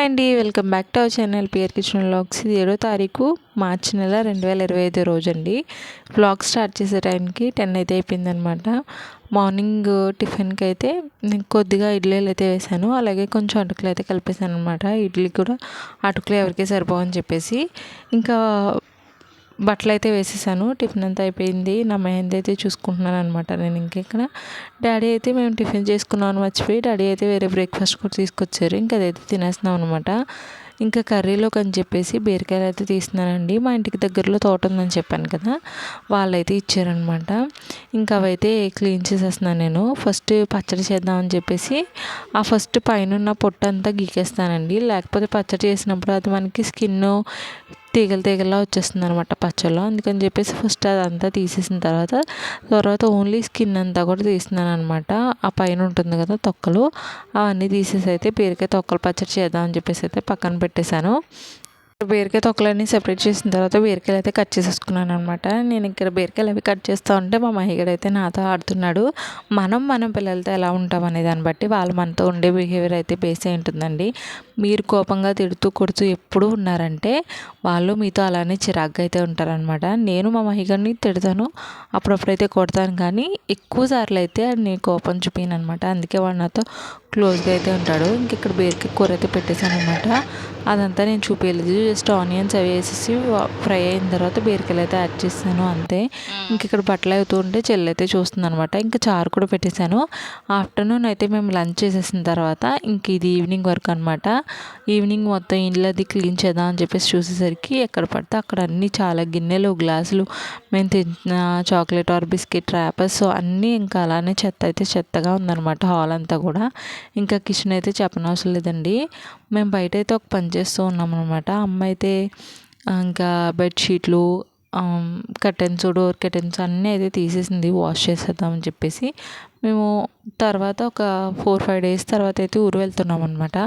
Hi అండి. Welcome back to our channel P R kitchen vlogs. ఇది ఏడో తారీఖు మార్చి నెల రెండు వేల ఇరవై ఐదు రోజు అండి వ్లాగ్ స్టార్ట్ చేసే టైంకి టెన్ అయితే అయిపోయిందనమాట మార్నింగ్ టిఫిన్కి అయితే నేను కొద్దిగా ఇడ్లీలు అయితే వేసాను. అలాగే కొంచెం అటుకులు అయితే కలిపేసాను అనమాట ఇడ్లీ కూడా అటుకులు ఎవరికీ సరిపోవని చెప్పేసి. ఇంకా బట్టలు అయితే వేసేసాను. టిఫిన్ అంతా అయిపోయింది. నా మెహందీ అయితే చూసుకుంటున్నాను అనమాట నేను ఇంకెక్కడ. డాడీ అయితే మేము టిఫిన్ చేసుకున్నాను మర్చిపోయి డాడీ అయితే వేరే బ్రేక్ఫాస్ట్ కూడా తీసుకొచ్చారు. ఇంకా అదైతే తినేస్తున్నాం అనమాట ఇంకా కర్రీలోకి అని చెప్పేసి బీరకాయలు అయితే తీస్తున్నానండి. మా ఇంటికి దగ్గరలో తోట ఉందని చెప్పాను కదా వాళ్ళైతే ఇచ్చారనమాట ఇంకా అవైతే క్లీన్ చేసేస్తున్నాను నేను. ఫస్ట్ పచ్చడి చేద్దామని చెప్పేసి ఆ ఫస్ట్ పైన ఉన్న పొట్టు అంతా గీకేస్తానండి. లేకపోతే పచ్చడి చేసినప్పుడు అది మనకి స్కిన్ తీగలు తీగలా వచ్చేస్తుంది అనమాట పచ్చళ్ళు. అందుకని చెప్పేసి ఫస్ట్ అదంతా తీసేసిన తర్వాత తర్వాత ఓన్లీ స్కిన్ అంతా కూడా తీస్తున్నాను అనమాట ఆ పైన ఉంటుంది కదా తొక్కలు అవన్నీ తీసేసి అయితే బీరకాయ తొక్కలు పచ్చడి చేద్దామని చెప్పేసి అయితే పక్కన పెట్టేశాను. బీరకాయ తొక్కలన్నీ సెపరేట్ చేసిన తర్వాత బీరకాయలు అయితే కట్ చేసేసుకున్నాను అనమాట నేను ఇక్కడ బీరకాయలు అవి కట్ చేస్తూ ఉంటే మా మహిగడు అయితే నాతో ఆడుతున్నాడు. మనం మన పిల్లలతో ఎలా ఉంటాం అనే దాన్ని బట్టి వాళ్ళు మనతో ఉండే బిహేవియర్ అయితే బేస్ అయి ఉంటుందండి. మీరు కోపంగా తిడుతూ కొడుతూ ఎప్పుడు ఉన్నారంటే వాళ్ళు మీతో అలానే చిరాగ్గా అయితే ఉంటారనమాట నేను మా మహిగడిని తిడతాను అప్పుడప్పుడైతే కొడతాను కానీ ఎక్కువ సార్లు అయితే నేను కోపం చూపిను అనమాట అందుకే వాడు నాతో క్లోజ్గా అయితే ఉంటాడు. ఇంక ఇక్కడ బీరకాయ కూర అయితే పెట్టేశాను అనమాట అదంతా నేను చూపించలేదు జస్ట్ ఆనియన్స్ అవి వేసేసి ఫ్రై అయిన తర్వాత బీరకాయలు అయితే యాడ్ చేస్తాను అంతే. ఇంక ఇక్కడ బట్టలు అవుతూ ఉంటే చెల్లి అయితే చూస్తుంది అనమాట ఇంకా చారు కూడా పెట్టేశాను. ఆఫ్టర్నూన్ అయితే మేము లంచ్ చేసేసిన తర్వాత ఇంక ఇది ఈవినింగ్ వరకు అనమాట ఈవినింగ్ మొత్తం ఇంట్లో అది క్లీన్ చేద్దాం అని చెప్పేసి చూసేసరికి ఎక్కడ పడితే అక్కడ అన్నీ చాలా గిన్నెలు గ్లాసులు మేము తిన్న చాక్లెట్ ఆర్ బిస్కెట్ ర్యాపర్స్ అన్నీ ఇంకా అలానే చెత్త అయితే చెత్తగా ఉందన్నమాట హాల్ అంతా కూడా. ఇంకా కిచెన్ అయితే చెప్పనవసరం లేదండి. మేము బయట అయితే ఒక పని చేస్తూ ఉన్నాం అనమాట అమ్మ అయితే ఇంకా బెడ్షీట్లు కర్టెన్స్ డోర్ కర్టెన్స్ అన్నీ అయితే తీసేసింది వాష్ చేసేద్దామని చెప్పేసి. మేము తర్వాత ఒక ఫోర్ ఫైవ్ డేస్ తర్వాత అయితే ఊరు వెళ్తున్నాం అనమాట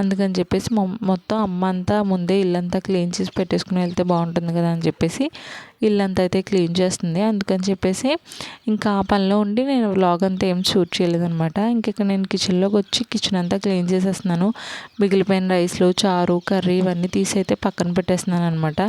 అందుకని చెప్పేసి మొత్తం అమ్మ అంతా ముందే ఇల్లంతా క్లీన్ చేసి పెట్టేసుకుని వెళ్తే బాగుంటుంది కదా అని చెప్పేసి ఇల్లంతా అయితే క్లీన్ చేస్తుంది. అందుకని చెప్పేసి ఇంకా ఆ పనిలో ఉండి నేను వ్లాగ్ అంతా ఏం షూట్ చేయలేదనమాట ఇంక ఇక్కడ నేను కిచెన్లోకి వచ్చి కిచెన్ అంతా క్లీన్ చేసేస్తున్నాను. మిగిలిపోయిన రైస్లు చారు కర్రీ ఇవన్నీ తీసి అయితే పక్కన పెట్టేస్తున్నాను అనమాట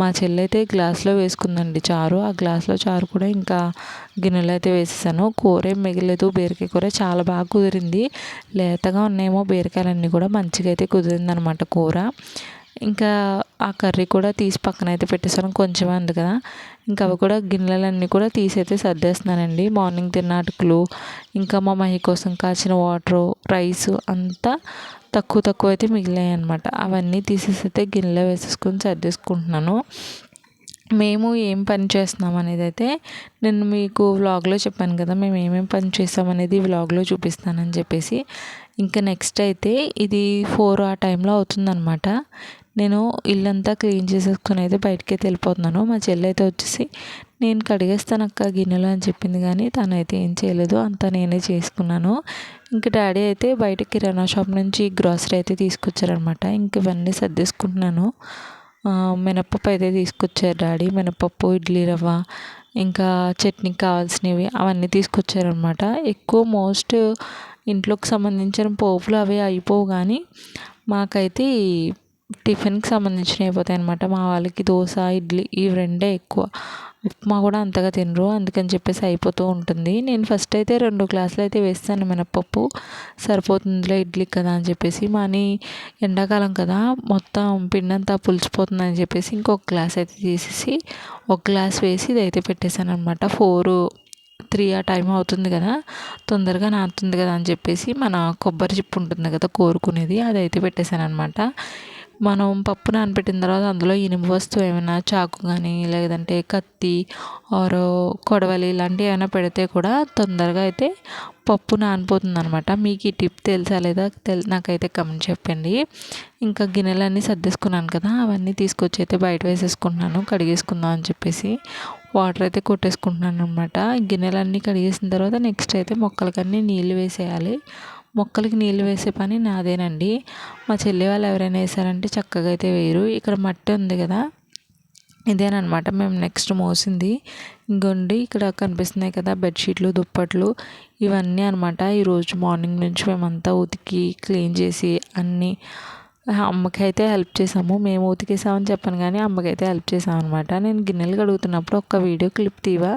మా చెల్లి అయితే గ్లాస్లో వేసుకుందండి చారు. ఆ గ్లాస్లో చారు కూడా ఇంకా గిన్నెలో అయితే వేసేసాను. కూర ఏం మిగలేదు. బీరకాయ కూర చాలా బాగా కుదిరింది. లేతగా ఉన్నాయేమో బీరకాయలన్నీ కూడా మంచిగా అయితే కుదిరిందనమాట కూర. ఇంకా ఆ కర్రీ కూడా తీసి పక్కన అయితే పెట్టేసాను కొంచెమే ఉంది కదా. ఇంకా అవి కూడా గిన్నెలన్నీ కూడా తీసైతే సర్దేస్తున్నానండి. మార్నింగ్ తిన్న అటుకులు ఇంకా మా మహి కోసం కాచిన వాటరు రైస్ అంతా తక్కువ తక్కువ అయితే మిగిలాయి అనమాట అవన్నీ తీసేసి అయితే గిన్నెలో వేసేసుకొని సర్దేసుకుంటున్నాను. మేము ఏం పని చేస్తున్నాం అనేది అయితే నేను మీకు వ్లాగ్లో చెప్పాను కదా మేము ఏమేమి పని చేస్తాం అనేది వ్లాగ్లో చూపిస్తానని చెప్పేసి. ఇంకా నెక్స్ట్ అయితే ఇది ఫోర్ ఆ టైంలో అవుతుందనమాట నేను ఇల్లంతా క్లీన్ చేసేసుకుని అయితే బయటకి వెళ్ళిపోతున్నాను. మా చెల్లి అయితే వచ్చేసి నేను కడిగేస్తాను అక్క గిన్నెలు అని చెప్పింది కానీ తనైతే ఏం చేయలేదు. అంతా నేనే చేసుకున్నాను. ఇంకా డాడీ అయితే బయట కిరాణా షాప్ నుంచి గ్రాసరీ అయితే తీసుకొచ్చారనమాట ఇంక ఇవన్నీ సర్దేసుకుంటున్నాను. మినప్పప్పు అయితే తీసుకొచ్చారు డాడీ. మినప్పప్పు ఇడ్లీ రవ్వ ఇంకా చట్నీకి కావాల్సినవి అవన్నీ తీసుకొచ్చారనమాట ఎక్కువ మోస్ట్ ఇంట్లోకి సంబంధించిన పోపులు అవి అయిపోవు కానీ మాకైతే టిఫిన్కి సంబంధించినవి అయిపోతాయి అనమాట మా వాళ్ళకి దోశ ఇడ్లీ ఇవి రెండే ఎక్కువ. ఉప్మా కూడా అంతగా తినరు. అందుకని చెప్పేసి అయిపోతూ ఉంటుంది. నేను ఫస్ట్ అయితే రెండు గ్లాసులు అయితే వేస్తాను మినప్పప్పు. సరిపోతుందిలే ఇడ్లీ కదా అని చెప్పేసి. మాని ఎండాకాలం కదా మొత్తం పిండంతా అంతా పులిచిపోతుంది అని చెప్పేసి ఇంకొక గ్లాస్ అయితే తీసేసి ఒక గ్లాస్ వేసి ఇది అయితే పెట్టేశాను అనమాట ఫోర్ త్రీ ఆ టైం అవుతుంది కదా తొందరగా నానుతుంది కదా అని చెప్పేసి మన కొబ్బరి చిప్పు ఉంటుంది కదా కోరుకునేది అది అయితే పెట్టేశాను అనమాట మనం పప్పు నానబెట్టిన తర్వాత అందులో ఇనుము వస్తువు ఏమైనా చాకు కానీ లేదంటే కత్తి ఆర్ కొడవలి ఇలాంటివి ఏమైనా పెడితే కూడా తొందరగా అయితే పప్పు నానిపోతుంది అనమాట మీకు ఈ టిప్ తెలుసా లేదా? తెల్ నాకైతే కమెంట్ చెప్పండి. ఇంకా గిన్నెలన్నీ సర్దేసుకున్నాను కదా అవన్నీ తీసుకొచ్చి అయితే బయట వేసేసుకుంటున్నాను కడిగేసుకుందాం అని చెప్పేసి వాటర్ అయితే కొట్టేసుకుంటున్నాను అనమాట గిన్నెలన్నీ కడిగేసిన తర్వాత నెక్స్ట్ అయితే మొక్కలకన్నీ నీళ్ళు వేసేయాలి. మొక్కలకి నీళ్ళు వేసే పని నాదేనండి. మా చెల్లి వాళ్ళు ఎవరైనా వేసారంటే చక్కగా అయితే వేయరు. ఇక్కడ మట్టి ఉంది కదా ఇదేనమాట మేము నెక్స్ట్ మోసింది. ఇంకొండి ఇక్కడ కనిపిస్తున్నాయి కదా బెడ్షీట్లు దుప్పట్లు ఇవన్నీ అనమాట ఈరోజు మార్నింగ్ నుంచి మేమంతా ఉతికి క్లీన్ చేసి అన్నీ అమ్మకైతే హెల్ప్ చేసాము మేము ఉతికేసామని చెప్పాను కానీ అమ్మకైతే హెల్ప్ చేసాం అనమాట నేను గిన్నెలు కడుగుతున్నప్పుడు ఒక వీడియో క్లిప్ తీవా.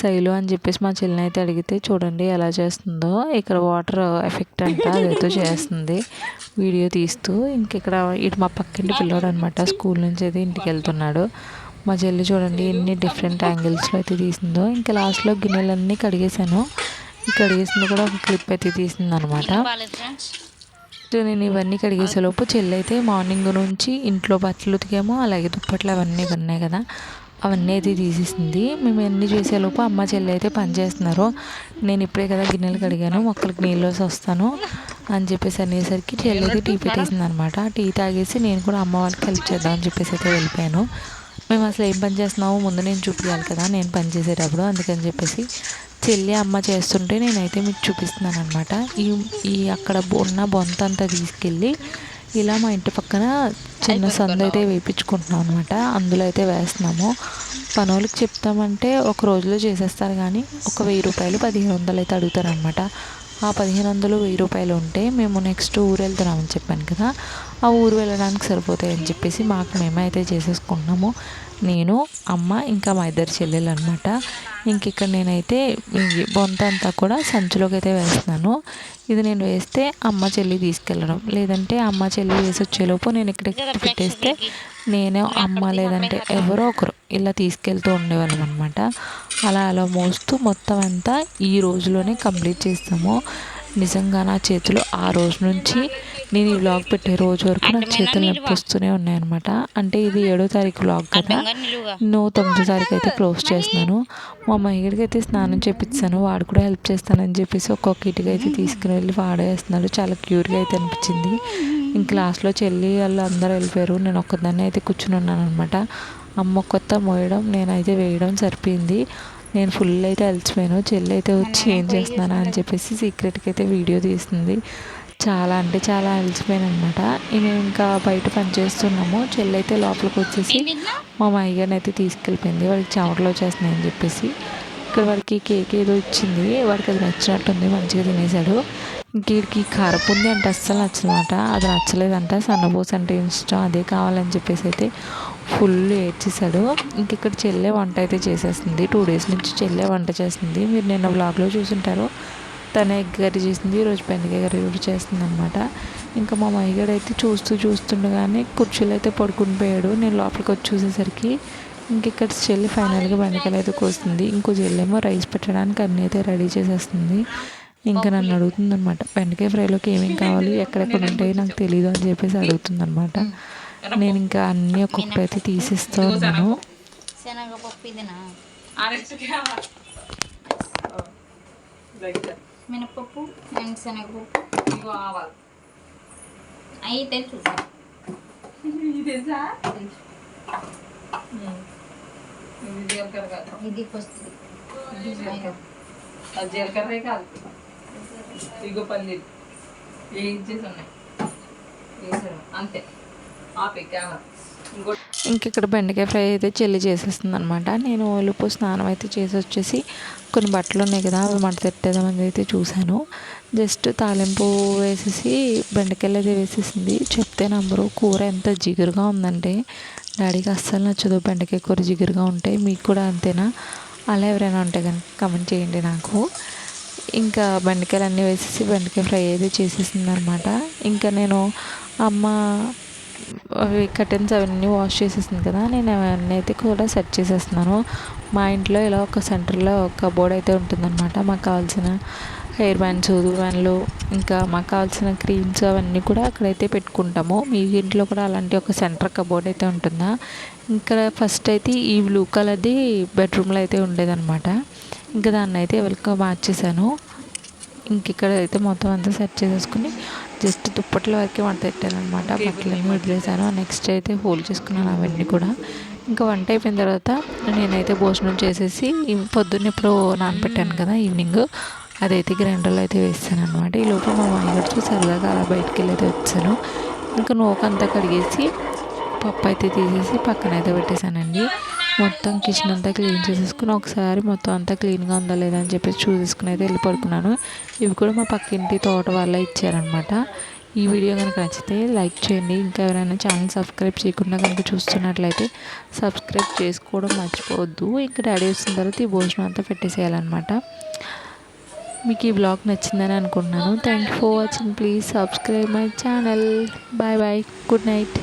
శైలు అని చెప్పేసి మా చెల్లిని అయితే అడిగితే చూడండి ఎలా చేస్తుందో. ఇక్కడ వాటర్ ఎఫెక్ట్ అంట అదైతే చేస్తుంది. వీడియో తీస్తూ ఇంక ఇక్కడ ఇటు మా పక్కింటి పిల్లోడు అనమాట స్కూల్ నుంచి అయితే ఇంటికి వెళ్తున్నాడు. మా చెల్లి చూడండి ఎన్ని డిఫరెంట్ యాంగిల్స్లో అయితే తీసిందో. ఇంకా లాస్ట్లో గిన్నెలన్నీ కడిగేసాను కడిగేసింది కూడా ఒక క్లిప్ అయితే తీసింది అనమాట నెక్స్ట్ నేను ఇవన్నీ కడిగేసేలోపు చెల్లి అయితే మార్నింగ్ నుంచి ఇంట్లో బట్టలు ఉతికాము అలాగే దుప్పట్లు అవన్నీ ఉన్నాయి కదా. అవన్నీ అయితే తీసేసింది. మేము అన్ని చేసేలోపు అమ్మ చెల్లి అయితే పని చేస్తున్నారు. నేను ఇప్పుడే కదా గిన్నెలు కడిగాను మొక్కలకి నీళ్ళు వేసి వస్తాను అని చెప్పేసి అనేసరికి చెల్లి అయితే టీ పెట్టేసింది అనమాట టీ తాగేసి నేను కూడా అమ్మ వాళ్ళకి హెల్ప్ చేద్దాం అని చెప్పేసి అయితే వెళ్ళిపోయాను. మేము అసలు ఏం పని చేస్తున్నామో ముందు నేను చూపించాలి కదా నేను పని చేసేటప్పుడు అందుకని చెప్పేసి చెల్లి అమ్మ చేస్తుంటే నేనైతే మీకు చూపిస్తున్నాను అనమాట ఈ ఈ అక్కడ ఉన్న బొంత అంతా తీసుకెళ్ళి ఇలా మా ఇంటి పక్కన చిన్న సందు అయితే వేయించుకుంటున్నాం అనమాట అందులో అయితే వేస్తున్నాము. పనులకి చెప్తామంటే ఒక రోజులో చేసేస్తారు కానీ ఒక వెయ్యి రూపాయలు పదిహేను వందలు అయితే అడుగుతారనమాట ఆ పదిహేను వందలు వెయ్యి రూపాయలు ఉంటే మేము నెక్స్ట్ ఊరు వెళ్తున్నామని చెప్పాను కదా ఆ ఊరు వెళ్ళడానికి సరిపోతాయి అని చెప్పేసి మాకు మేమైతే చేసేసుకుంటున్నాము నేను అమ్మ ఇంకా మా ఇద్దరు చెల్లెలు అనమాట ఇంక ఇక్కడ నేనైతే బొంత అంతా కూడా సంచిలోకి అయితే వేస్తున్నాను. ఇది నేను వేస్తే అమ్మ చెల్లి తీసుకెళ్ళడం. లేదంటే అమ్మ చెల్లి వేసి వచ్చేలోపు నేను ఇక్కడ పెట్టేస్తే నేనే అమ్మ లేదంటే ఎవరో ఒకరు ఇలా తీసుకెళ్తూ ఉండేవాళ్ళం అనమాట అలా అలా మోస్తూ మొత్తం అంతా ఈ రోజులోనే కంప్లీట్ చేస్తాము. నిజంగా నా చేతులు ఆ రోజు నుంచి నేను ఈ వ్లాగ్ పెట్టే రోజు వరకు నా చేతులు నొప్పి వస్తూనే ఉన్నాయన్నమాట. అంటే ఇది ఏడో తారీఖు వ్లాగ్ కదా. నేను తొమ్మిదో తారీఖు అయితే క్లోజ్ చేస్తున్నాను. మా మహిళకి అయితే స్నానం చేపించాను వాడు కూడా హెల్ప్ చేస్తానని చెప్పేసి ఒక్కొక్క ఇటుగా అయితే తీసుకుని వెళ్ళి వాడేస్తున్నాడు చాలా క్యూర్గా అయితే అనిపించింది. ఇంక లాస్ట్లో చెల్లి వాళ్ళు అందరూ వెళ్ళిపోయారు. నేను ఒక్కదాన్ని అయితే కూర్చుని ఉన్నాను అనమాట అమ్మ కొత్త మోయడం నేనైతే వేయడం సరిపోయింది. నేను ఫుల్ అయితే అలసిపోయాను. చెల్లి అయితే వచ్చి ఏం చేస్తున్నానా అని చెప్పేసి సీక్రెట్గా అయితే వీడియో తీస్తుంది. చాలా అంటే చాలా అలసిపోయాను అనమాట మేము ఇంకా బయట పని చేస్తున్నాము. చెల్లి అయితే లోపలికి వచ్చేసి మా మాయ్యగారిని అయితే తీసుకెళ్ళిపోయింది. వాడికి చెమటలు వచ్చేస్తున్నాయి అని చెప్పేసి. ఇక్కడ వాడికి కేక్ ఏదో ఇచ్చింది. వాడికి అది నచ్చినట్టుంది. మంచిగా తినేశాడు ఇంకీడికి కారపుంది అంటే అస్సలు నచ్చదన్నమాట. అది నచ్చలేదంట. సన్నబోస్ అంటే ఇష్టం. అదే కావాలని చెప్పేసి అయితే ఫుల్ ఏడ్చేసాడు ఇంక ఇక్కడ చెల్లె వంట అయితే చేసేస్తుంది. టూ డేస్ నుంచి చెల్లె వంట చేస్తుంది. మీరు నిన్న బ్లాగ్లో చూసుంటారు. తన ఎగ్ కర్రీ చేసింది. ఈరోజు బెండకాయ కర్రీ కూడా చేస్తుంది అనమాట ఇంకా మా మైగడు అయితే చూస్తూ చూస్తుండగానే కుర్చీలో అయితే పడుకుని పోయాడు. నేను లోపలికి వచ్చి చూసేసరికి ఇంక ఇక్కడ చెల్లి ఫైనల్గా బెండకాయలు అయితే కోస్తుంది. ఇంకో చెల్లేమో రైస్ పెట్టడానికి అన్నీ అయితే రెడీ చేసేస్తుంది. ఇంకా నన్ను అడుగుతుంది అనమాట బెండకాయ ఫ్రైలోకి ఏమేమి కావాలి? ఎక్కడెక్కడ ఉంటాయి? నాకు తెలియదు అని చెప్పేసి అడుగుతుంది అనమాట నేను ఇంకా అన్నీ ఒక్కొక్కటి అయితే తీసిస్తూ ఉన్నాను. శనగపప్పు ఇదేనా? మినపప్పు అండ్ శనగపప్పు. అవి తెలుసు ఇది ఫస్ట్ జీలకర్ర. కాదు. ఇగో పల్లీలు. వేయించేసి ఉన్నాయి? వేసాను అంతే. ఇంక ఇక్కడ బెండకాయ ఫ్రై అయితే చెల్లి చేసేస్తుంది అనమాట నేను ఒలుపు స్నానం అయితే చేసి వచ్చేసి కొన్ని బట్టలు ఉన్నాయి కదా అవి మడత పెట్టేదామని అయితే చూశాను. జస్ట్ తాలింపు వేసేసి బెండకాయలు అయితే వేసేసింది. చెప్తే నంబరు కూర ఎంత జిగురుగా ఉందంటే డాడీకి అస్సలు నచ్చదు బెండకాయ కూర జిగురుగా ఉంటాయి మీకు కూడా అంతేనా? అలా ఎవరైనా ఉంటే కనుక కమెంట్ చేయండి నాకు. ఇంకా బెండకాయలు అన్నీ వేసేసి బెండకాయ ఫ్రై అయితే చేసేసింది అనమాట ఇంకా నేను అమ్మ అవి కర్టెన్స్ అవన్నీ వాష్ చేసేసింది కదా నేను అవన్నీ అయితే కూడా సెట్ చేసేస్తున్నాను. మా ఇంట్లో ఇలా ఒక సెంటర్లో ఒక బోర్డ్ అయితే ఉంటుందన్నమాట. మాకు కావాల్సిన హెయిర్ బ్యాండ్స్ బ్యాండ్లు ఇంకా మాకు కావాల్సిన క్రీమ్స్ అవన్నీ కూడా అక్కడైతే పెట్టుకుంటాము. మీ ఇంట్లో కూడా అలాంటి ఒక సెంటర్ కబోర్డ్ అయితే ఉంటుందా? ఇంకా ఫస్ట్ అయితే ఈ బ్లూ కలర్ది బెడ్రూమ్లో అయితే ఉండేదన్నమాట. ఇంకా దాన్ని అయితే ఎవరికి మార్చేసాను ఇంక ఇక్కడ అయితే మొత్తం అంతా సెట్ చేసేసుకుని జస్ట్ దుప్పట్ల వరకే వంట పెట్టాను అనమాట బట్టలన్నీ వదిలేసాను నెక్స్ట్ అయితే హోల్ చేసుకున్నాను అవన్నీ కూడా. ఇంకా వంట అయిపోయిన తర్వాత నేనైతే భోజనం చేసేసి పొద్దున్న ఎప్పుడో నానబెట్టాను కదా ఈవినింగ్. అదైతే గ్రైండర్లో అయితే వేస్తాను అనమాట ఈ లోపల మా మాయగారు సరదాగా అలా బయటికి వెళ్ళి అయితే వచ్చాను. ఇంకా నూకంతా కడిగేసి పప్పు అయితే తీసేసి పక్కన అయితే పెట్టేశానండి. మొత్తం కిచెన్ అంతా క్లీన్ చేసేసుకుని ఒకసారి మొత్తం అంతా క్లీన్గా ఉందా లేదా అని చెప్పేసి చూసేసుకుని అయితే వెళ్ళి పడుకున్నాను. ఇవి కూడా మా పక్కింటి తోట వల్ల ఇచ్చారనమాట ఈ వీడియో కనుక నచ్చితే లైక్ చేయండి. ఇంకా ఎవరైనా ఛానల్ సబ్స్క్రైబ్ చేయకుండా కనుక చూస్తున్నట్లయితే సబ్స్క్రైబ్ చేసుకోవడం మర్చిపోవద్దు. ఇంకా డాడీ వచ్చిన తర్వాత ఈ భోజనం అంతా పెట్టేసేయాలన్నమాట. మీకు ఈ బ్లాగ్ నచ్చిందని అనుకుంటున్నాను. Thank you for watching please subscribe my channel bye bye good night